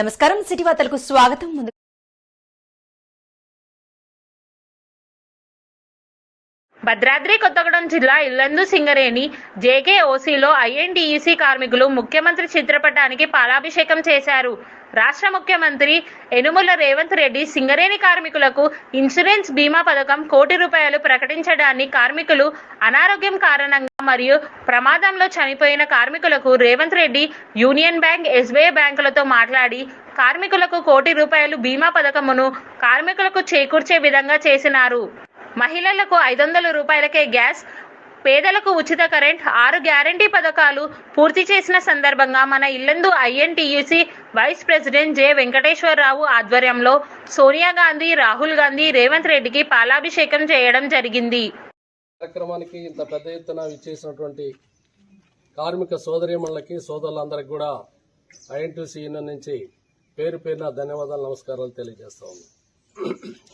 నమస్కారం సిటీ వార్తలకు స్వాగతం. ముందు భద్రాద్రి కొత్తగూడెం జిల్లా ఇల్లందు సింగరేణి జేకే ఓసీలో ఐఎన్టీఈసీ కార్మికులు ముఖ్యమంత్రి చిత్రపటానికి పాలాభిషేకం చేశారు. రాష్ట్ర ముఖ్యమంత్రి యనుమల రేవంత్ రెడ్డి సింగరేణి కార్మికులకు ఇన్సూరెన్స్ బీమా పథకం కోటి రూపాయలు ప్రకటించడాన్ని కార్మికులు అనారోగ్యం కారణంగా మరియు ప్రమాదంలో చనిపోయిన కార్మికులకు Revanth Reddy union bank SBI బ్యాంకులతో మాట్లాడి కార్మికులకు కోటి రూపాయలు బీమా పథకమును కార్మికులకు చేకూర్చే విధంగా చేసినారు. మహిళలకు ఐదు వందల రూపాయలకే గ్యాస్ పేదలకు ఉచిత కరెంట్ ఆరు గ్యారంటీ పథకాలు పూర్తి చేసిన సందర్భంగా మన Yellandu INTUC vice president J. Venkateswara Rao ఆధ్వర్యంలో సోనియా గాంధీ రాహుల్ గాంధీ రేవంత్ రెడ్డికి పాలాభిషేకం చేయడం జరిగింది. కార్యక్రమానికి ఇంత పెద్ద ఎత్తున ఇచ్చేసినటువంటి కార్మిక సోదరీమణులకి సోదరులందరికీ కూడా ఐఎన్టీసీ యూనియన్ నుంచి పేరు పేరున ధన్యవాదాలు నమస్కారాలు తెలియజేస్తా ఉన్నాం.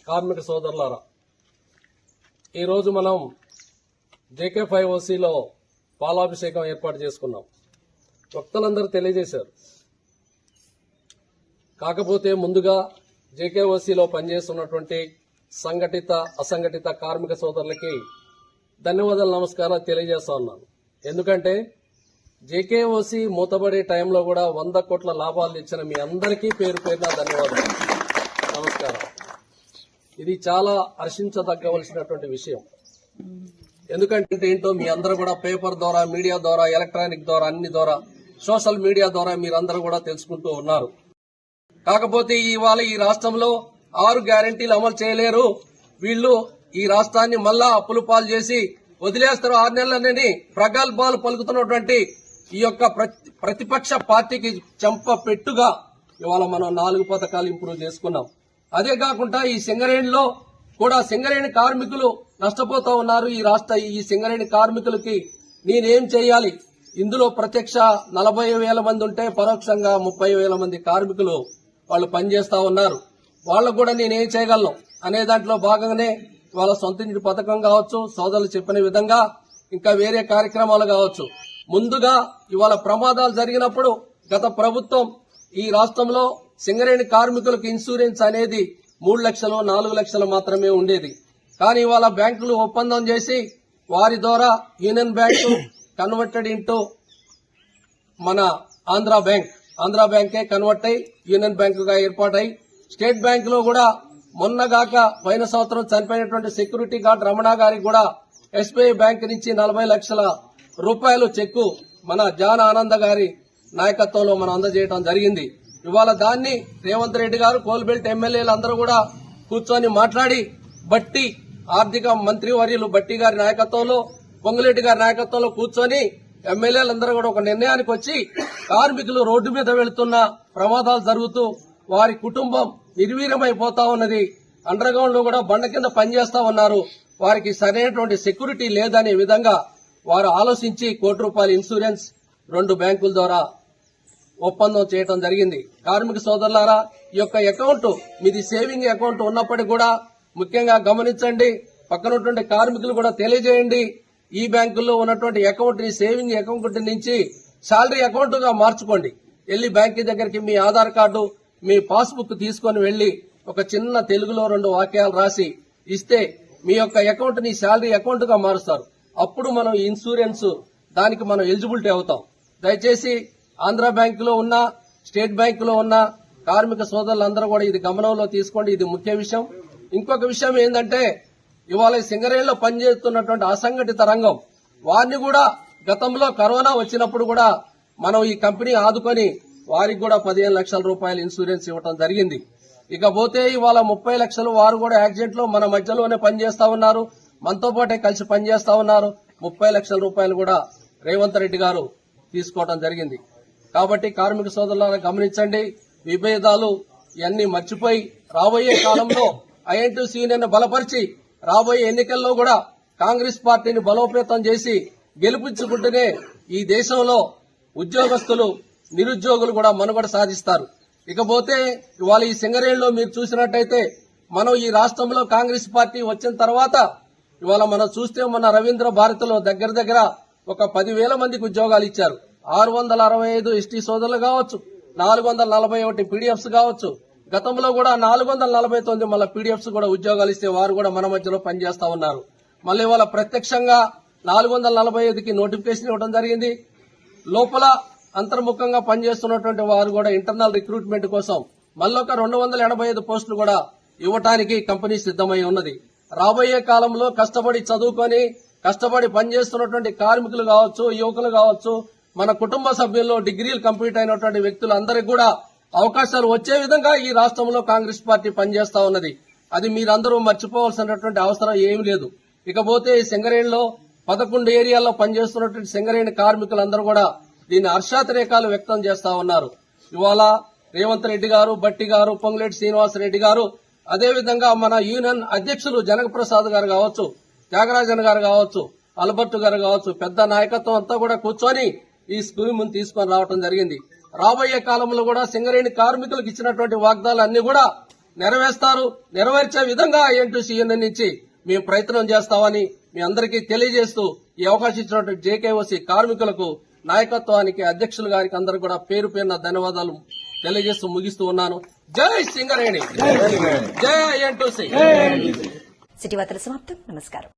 కార్మిక సోదరులారా ఈరోజు మనం జేకే ఫైవ్ ఓసీలో పాలాభిషేకం ఏర్పాటు చేసుకున్నాం. వక్తలందరూ తెలియజేశారు. కాకపోతే ముందుగా జేకేఓసీలో పనిచేస్తున్నటువంటి సంఘటిత అసంఘటిత కార్మిక సోదరులకి ధన్యవాదాలు నమస్కారాలు తెలియజేస్తా ఉన్నాను. ఎందుకంటే జేకేఓసి మూతబడే టైంలో కూడా వంద కోట్ల లాభాలు ఇచ్చిన మీ అందరికీ పేరు పేరున ధన్యవాదాలు. నమస్కారం. ఇది చాలా హర్షించదగ్గవలసినటువంటి విషయం. ఎందుకంటే ఏంటో మీ అందరూ కూడా పేపర్ ద్వారా మీడియా ద్వారా ఎలక్ట్రానిక్ ద్వారా అన్ని ద్వారా సోషల్ మీడియా ద్వారా మీరందరూ కూడా తెలుసుకుంటూ ఉన్నారు. కాకపోతే ఇవాళ ఈ రాష్ట్రంలో ఆరు గ్యారంటీలు అమలు చేయలేరు. వీళ్ళు ఈ రాష్ట్రాన్ని మళ్ళా అప్పులు పాలు చేసి వదిలేస్తారు. ఆరు నెలలని ప్రగల్భాలు పలుకుతున్నటువంటి ఈ యొక్క ప్రతి- ప్రతిపక్ష పార్టీకి చెంప పెట్టుగా ఇవాళ మనం నాలుగు పథకాలు ఇంప్రూవ్ చేసుకున్నాం. అదే కాకుండా ఈ సింగరేణిలో కూడా సింగరేణి కార్మికులు నష్టపోతా ఉన్నారు. ఈ రాష్ట్ర ఈ సింగరేణి కార్మికులకి నేనేం చేయాలి? ఇందులో ప్రత్యక్ష నలభై వేల మంది ఉంటే పరోక్షంగా ముప్పై వేల మంది కార్మికులు వాళ్ళు పనిచేస్తా ఉన్నారు. వాళ్ళకు కూడా నేనేం చేయగలను? అనే దాంట్లో భాగంగానే వాళ్ళ సొంత ఇంటి పథకం కావచ్చు సోదరులు చెప్పిన విధంగా ఇంకా వేరే కార్యక్రమాలు కావచ్చు. ముందుగా ఇవాళ ప్రమాదాలు జరిగినప్పుడు గత ప్రభుత్వం ఈ రాష్ట్రంలో సింగరేణి కార్మికులకు ఇన్సూరెన్స్ అనేది మూడు లక్షలు నాలుగు లక్షలు మాత్రమే ఉండేది. కానీ ఇవాళ బ్యాంకులు ఒప్పందం చేసి వారి ద్వారా యూనియన్ బ్యాంకు కన్వర్టెడ్ ఇంటూ మన ఆంధ్ర బ్యాంక్. ఆంధ్ర బ్యాంకే కన్వర్ట్ అయి యూనియన్ బ్యాంకుగా ఏర్పాటై స్టేట్ బ్యాంకులో కూడా మొన్నగాక పోయిన సంవత్సరం చనిపోయినటువంటి సెక్యూరిటీ గార్డ్ రమణ గారికి కూడా ఎస్బీఐ బ్యాంక్ నుంచి నలభై లక్షల రూపాయలు చెక్కు మన జాన్ ఆనంద గారి నాయకత్వంలో మనం అందజేయడం జరిగింది. ఇవాళ దాన్ని రేవంత్ రెడ్డి గారు కోల్బెల్ట్ ఎమ్మెల్యేలు అందరూ కూడా కూర్చొని మాట్లాడి బట్టి ఆర్థిక మంత్రి వర్యులు బట్టి గారి నాయకత్వంలో పొంగులేటి గారి నాయకత్వంలో కూర్చొని ఎమ్మెల్యేలందరూ కూడా ఒక నిర్ణయానికి వచ్చి కార్మికులు రోడ్డు మీద వెళుతున్న ప్రమాదాలు జరుగుతూ వారి కుటుంబం నిర్వీర్యమైపోతా ఉన్నది అండర్ గ్రౌండ్లో కూడా బండ కింద పనిచేస్తా ఉన్నారు. వారికి సరైనటువంటి సెక్యూరిటీ లేదనే విధంగా వారు ఆలోచించి కోటి రూపాయల ఇన్సూరెన్స్ రెండు బ్యాంకుల ద్వారా ఒప్పందం చేయడం జరిగింది. కార్మిక సోదరులారా ఈ యొక్క అకౌంట్ మీది సేవింగ్ అకౌంట్ ఉన్నప్పటికీ కూడా ముఖ్యంగా గమనించండి. పక్కనటువంటి కార్మికులు కూడా తెలియజేయండి. ఈ బ్యాంకుల్లో ఉన్నటువంటి అకౌంట్ని సేవింగ్ అకౌంట్ నుంచి శాలరీ అకౌంట్గా మార్చుకోండి. వెళ్ళి బ్యాంక్ దగ్గరికి మీ ఆధార్ కార్డు మీ పాస్బుక్ తీసుకొని వెళ్ళి ఒక చిన్న తెలుగులో రెండు వాక్యాలు రాసి ఇస్తే మీ యొక్క అకౌంట్ని శాలరీ అకౌంట్గా మారుస్తారు. అప్పుడు మనం ఈ ఇన్సూరెన్స్ దానికి మనం ఎలిజిబిలిటీ అవుతాం. దయచేసి ఆంధ్ర బ్యాంక్లో ఉన్న స్టేట్ బ్యాంక్లో ఉన్న కార్మిక సోదరులందరూ కూడా ఇది గమనంలో తీసుకోండి. ఇది ముఖ్య విషయం. ఇంకొక విషయం ఏంటంటే ఇవాళ సింగరేణిలో పనిచేస్తున్నటువంటి అసంఘటిత రంగం వారిని కూడా గతంలో కరోనా వచ్చినప్పుడు కూడా మనం ఈ కంపెనీ ఆదుకొని వారికి కూడా పదిహేను లక్షల రూపాయల ఇన్సూరెన్స్ ఇవ్వటం జరిగింది. ఇకపోతే ఇవాళ ముప్పై లక్షలు వారు కూడా యాక్సిడెంట్లో మన మధ్యలోనే పనిచేస్తా ఉన్నారు. మనతో పాటే కలిసి పనిచేస్తా ఉన్నారు. ముప్పై లక్షల రూపాయలు కూడా రేవంత్ రెడ్డి గారు తీసుకోవడం జరిగింది. కాబట్టి కార్మిక సోదరులను గమనించండి. విభేదాలు ఇవన్నీ మర్చిపోయి రాబోయే కాలంలో ఐఎన్టీసీ యూనియన్ బలపరిచి రాబోయే ఎన్నికల్లో కూడా కాంగ్రెస్ పార్టీని బలోపేతం చేసి గెలిపించుకుంటేనే ఈ దేశంలో ఉద్యోగస్తులు నిరుద్యోగులు కూడా మనుగడ సాధిస్తారు. ఇకపోతే ఇవాళ ఈ సింగరేణిలో మీరు చూసినట్టయితే మనం ఈ రాష్ట్రంలో కాంగ్రెస్ పార్టీ వచ్చిన తర్వాత ఇవాళ మనం చూస్తే మన రవీంద్ర భారతిలో దగ్గర దగ్గర ఒక పదివేల మందికి ఉద్యోగాలు ఇచ్చారు. ఆరు వందల అరవై ఐదు ఎస్టీ సోదరులు కావచ్చు నాలుగు వందల నలభై ఒకటి పీడిఎఫ్స్ కావచ్చు. గతంలో కూడా నాలుగు వందల నలభై తొమ్మిది మళ్ళీ పీడిఎఫ్స్ కూడా ఉద్యోగాలు ఇస్తే వారు కూడా మన మధ్యలో పనిచేస్తా ఉన్నారు. మళ్ళీ వాళ్ళ ప్రత్యక్షంగా నాలుగు వందల నలభై ఐదుకి నోటిఫికేషన్ ఇవ్వడం జరిగింది. లోపల అంతర్ముఖంగా పనిచేస్తున్నటువంటి వారు కూడా ఇంటర్నల్ రిక్రూట్మెంట్ కోసం మళ్ళొక రెండు వందల ఎనభై ఐదు పోస్టులు కూడా ఇవ్వటానికి కంపెనీ సిద్ధమై ఉన్నది. రాబోయే కాలంలో కష్టపడి చదువుకొని కష్టపడి పనిచేస్తున్నటువంటి కార్మికులు కావచ్చు యువకులు కావచ్చు మన కుటుంబ సభ్యుల్లో డిగ్రీలు కంప్లీట్ అయినటువంటి వ్యక్తులందరికీ కూడా అవకాశాలు వచ్చే విధంగా ఈ రాష్ట్రంలో కాంగ్రెస్ పార్టీ పనిచేస్తా ఉన్నది. అది మీరందరూ మర్చిపోవాల్సినటువంటి అవసరం ఏమీ లేదు. ఇకపోతే ఈ సింగరేణిలో పదకొండు ఏరియాల్లో పనిచేస్తున్నటువంటి సింగరేణి కార్మికులందరూ కూడా దీన్ని హర్షాతిరేకాలు వ్యక్తం చేస్తా ఉన్నారు. ఇవాళ రేవంత్ రెడ్డి గారు బట్టి గారు పొంగులేటి శ్రీనివాస్ రెడ్డి గారు అదేవిధంగా మన యూనియన్ అధ్యక్షులు జనకప్రసాద్ గారు కావచ్చు త్యాగరాజన్ గారు కావచ్చు అల్బర్ట్ గారు కావచ్చు పెద్ద నాయకత్వం అంతా కూడా కూర్చొని ఈ స్కీమ్ తీసుకొని రావడం జరిగింది. రాబోయే కాలంలో కూడా సింగరేణి కార్మికులకు ఇచ్చినటువంటి వాగ్దాలు అన్ని కూడా నెరవేరుస్తారు నెరవేర్చే విధంగా ఐఎన్టీసీ యూనియన్ నుంచి మేము ప్రయత్నం చేస్తామని మీ అందరికీ తెలియజేస్తూ ఈ అవకాశం ఇచ్చినటువంటి జేకేఓసీ కార్మికులకు నాయకత్వానికి అధ్యక్షులు గారికి అందరికి కూడా పేరు పేరున ధన్యవాదాలు తెలియజేస్తూ ముగిస్తూ ఉన్నాను. జై సింగరేణి. జై ఐఎన్టీసీ సిటీ వార్తల సమాప్తం. నమస్కారం.